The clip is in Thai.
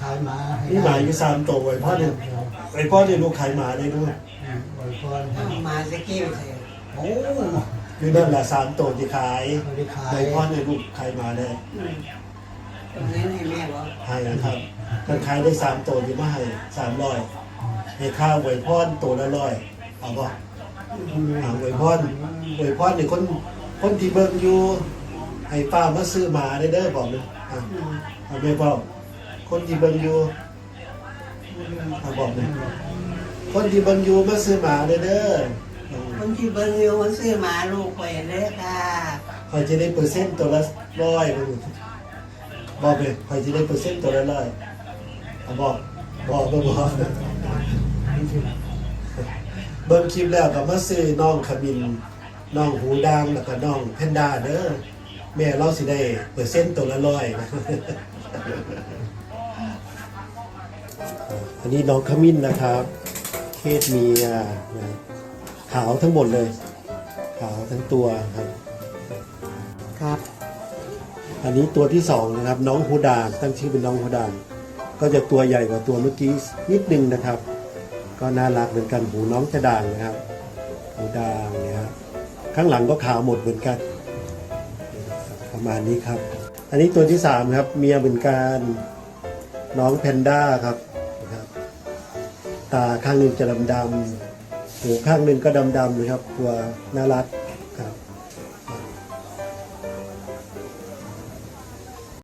ขายหมาให้นี่หมาอยู่สามตัวไว้พ่อเนี่ยไว้พ่อเนี่ยลูกขายหมาได้ด้วยไว้พรให้เอามาสกี้ไปเถอะโอ้อยู่นั่นแหละสามตัวที่ขายไม่ได้ขายไว้พ่อเนี่ยลูกขายหมาได้อืมตรงนี้ให้แม่บอกให้นะครับมันขายได้สามตัวที่มาให้สามร้อยให้ค่าไว้พ่อตัวละร้อยเอาบ่เอาไว้พ่อไว้พ่อเนี่ยคนคนที่เบิ่งอยู่ให้ป้ามาซื้อหมาได้เด้อบอกเลยอะอืมเอาไปบอก คนที่เบิ่งอยู่เอาบอกเลยคนที่เบิ่งอยู่มาซื้อหมาได้เด้อคนที่เบิ่งอยู่มันซื้อหมาลูกไปเลยค่ะคอยจะได้เปอร์เซ็นต์ตัวละร้อยบอกเลยคอยจะได้เปอร์เซ็นต์ตัวละร้อยเอาบอกบอกบอกบอกเบิ่งคลิปแล้วก็มาซื้อน้องขมินน้องหูดังแล้วก็น้องแพนด้าเด้อแม่เราสิได้เปอร์เซ็นต์ตัวละร้อยนะ อันนี้น้องขมิ้นนะครับเพศเมียนะขาวทั้งหมดเลย ขาวทั้งตัวครับ ครับ อันนี้ตัวที่สองนะครับ น้องฮูดานตั้งชื่อเป็นน้องฮูดานก็จะตัวใหญ่กว่าตัวเมื่อกี้นิดนึงนะครับ ก็น่ารักเหมือนกันหูน้องจะด่างนะครับหูด่างเนี่ยครับข้างหลังก็ขาวหมดเหมือนกัน ประมาณนี้ครับ อันนี้ตัวที่สามครับ เมียเหมือนกัน น้องแพนด้าครับนะครับ ตาข้างหนึ่งจะดำดำหูข้างหนึ่งก็ดำดำนะครับ ตัวน่ารักครับ